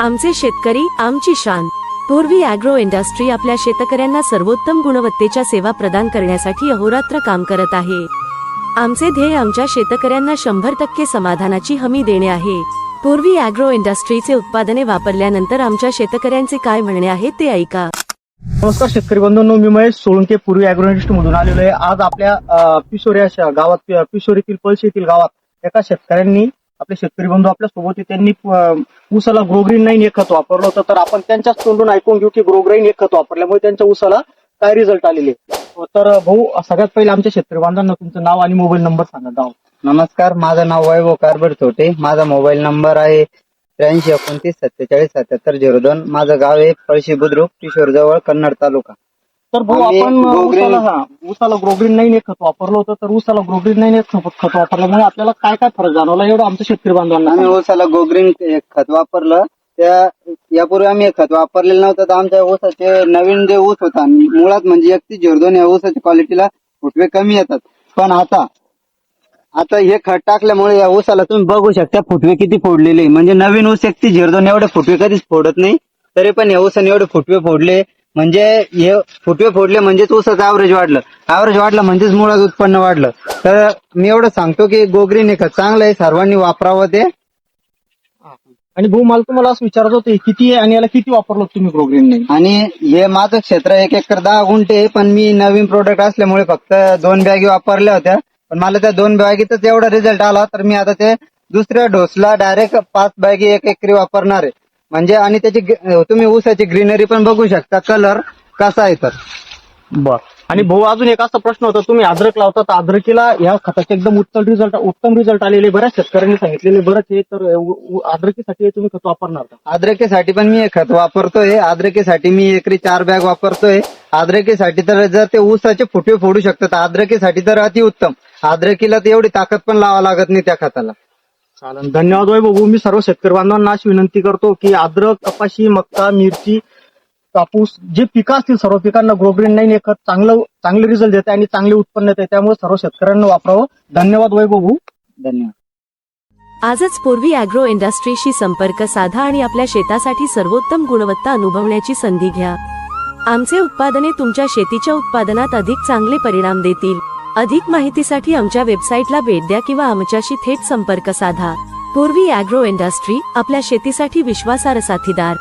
आमचे शेतकरी आमची शान. पूर्वी अॅग्रो इंडस्ट्री आपल्या शेतकऱ्यांना सर्वोत्तम गुणवत्तेच्या सेवा प्रदान करण्यासाठी अहोरात्र काम करत आहे. आमचे ध्येय आमच्या शेतकऱ्यांना शंभर टक्के समाधानाची हमी देणे आहे. पूर्वी अॅग्रो इंडस्ट्रीचे उत्पादने वापरल्यानंतर आमच्या शेतकऱ्यांचे काय म्हणणे आहे ते ऐका. नमस्कार शेतकरी बंधूंनो मी महेश सोळंके पूर्वी अॅग्रोनिस्ट मधून आलेलो आहे. आज आपल्या पिशोऱ्या गावात पिशोरीतील पळशी येथील गावात एका शेतकऱ्यांनी आपले शेतकरी बंधू आपल्यासोबत त्यांनी उसाला ऊसाला ग्रोग्रीन नाईन एक खत वापरलं होतं. तर आपण त्यांच्याच तोंडून ऐकून घेऊ की ग्रोग्रीन एक खत वापरल्यामुळे त्यांच्या ऊसाला काय रिझल्ट आलेले? हो, तर भाऊ सगळ्यात पहिले आमच्या शेतकरी बांधवांना तुमचं नाव आणि मोबाईल नंबर सांगा. गाव नमस्कार माझं नाव वैभव कारभार छोटे माझा मोबाईल नंबर आहे त्र्याऐंशी एकोणतीस सत्तेचाळीस सत्याहत्तर झिरो दोन. माझं गाव आहे पळशी बुद्रुक किशोर जवळ कन्नड तालुका. तर भाऊ आम्ही आपण ग्रोग्रीन- ऊसाला हा ग्रोग्रीन एक खत वापरलं होतं तर ऊसाला ग्रोग्रीन एक खत खत वापरल्यामुळे आपल्याला काय काय फरक जाणवला? एवढं आमच्या शेतकरी बांधवांना आम्ही सांगा. ऊसाला गोग्रीन एक खत वापरलं. त्या यापूर्वी आम्ही हे खत वापरलेलं नव्हतं तर आमच्या ऊसाचे नवीन जे ऊस होता मुळात म्हणजे एकतीस झिरो दोन या ऊसाच्या क्वालिटीला फुटवे कमी येतात. पण आता आता हे खत टाकल्यामुळे या ऊसाला तुम्ही बघू शकता फुटवे किती फोडलेले. म्हणजे नवीन ऊस एकतीस झिरो दोन एवढे फुटवे कधीच फोडत नाही. तरी पण या ऊसाने एवढे फुटवे फोडले. म्हणजे हे फुटवे फोडले म्हणजेच ऊसाचं ॲव्हरेज वाढलं. ॲव्हरेज वाढलं म्हणजेच मुळात उत्पन्न वाढलं. तर मी एवढं सांगतो की गोग्रीन खत चांगलं आहे सर्वांनी वापरावं ते. आणि भाऊ मला तुम्हाला असं विचारायचं होतं किती आहे आणि याला किती वापरलं तुम्ही ग्रोग्रीन नाही आणि हे माझं क्षेत्र एक एकर दहा गुंठे आहे, पण मी नवीन प्रोडक्ट असल्यामुळे फक्त दोन बॅगी वापरल्या होत्या. पण मला त्या दोन बॅगीतच एवढा रिझल्ट आला तर मी आता ते दुसऱ्या डोसला डायरेक्ट पाच बॅगी एक एकरी वापरणार आहे. म्हणजे आणि त्याची ग- तुम्ही ऊसाची ग्रीनरी पण बघू शकता. कलर कसा आहे तर. बर. आणि भाऊ अजून एक असा प्रश्न होता. तुम्ही अद्रक लावता तर अद्रकीला या खताचे एकदम उत्तम रिझल्ट उत्तम रिझल्ट आलेले बऱ्याच शेतकऱ्यांनी सांगितलेले बरंच आहे तर उ- उ- अद्रकीसाठी हे तुम्ही खत वापरणार का? अद्रकीसाठी पण मी हे खत वापरतोय. अद्रकीसाठी मी एकरी चार बॅग वापरतोय. अद्रकीसाठी तर जर ते ऊसाचे फुटवे फोडू शकतात अद्रकीसाठी तर अतिउत्तम. अद्रकीला तर एवढी ताकद पण लावा लागत नाही त्या खताला. चालन. धन्यवाद भाई बघू. मी सर्व शेतकरी बांधवांना अशी विनंती करतो की अद्रक कपाशी मक्का मिरची कापूस जे पिकं असतील सर्व पिकांना ग्रोग्रीन नाईन एक चांगलं चांगले रिझल्ट देते आणि चांगले उत्पन्न देते. त्यामुळे सर्व शेतकऱ्यांना वापरावं. धन्यवाद वैभव बघू. धन्यवाद. आजच पूर्वी अॅग्रो इंडस्ट्रीशी संपर्क साधा आणि आपल्या शेतासाठी सर्वोत्तम गुणवत्ता अनुभवण्याची संधी घ्या. आमचे उत्पादने तुमच्या शेतीच्या उत्पादनात अधिक चांगले परिणाम देतील. अधिक माहितीसाठी आमच्या वेबसाईटला भेट द्या किंवा आमच्याशी थेट संपर्क साधा. पूर्वी अॅग्रो इंडस्ट्री आपल्या शेतीसाठी विश्वासार्ह साथीदार.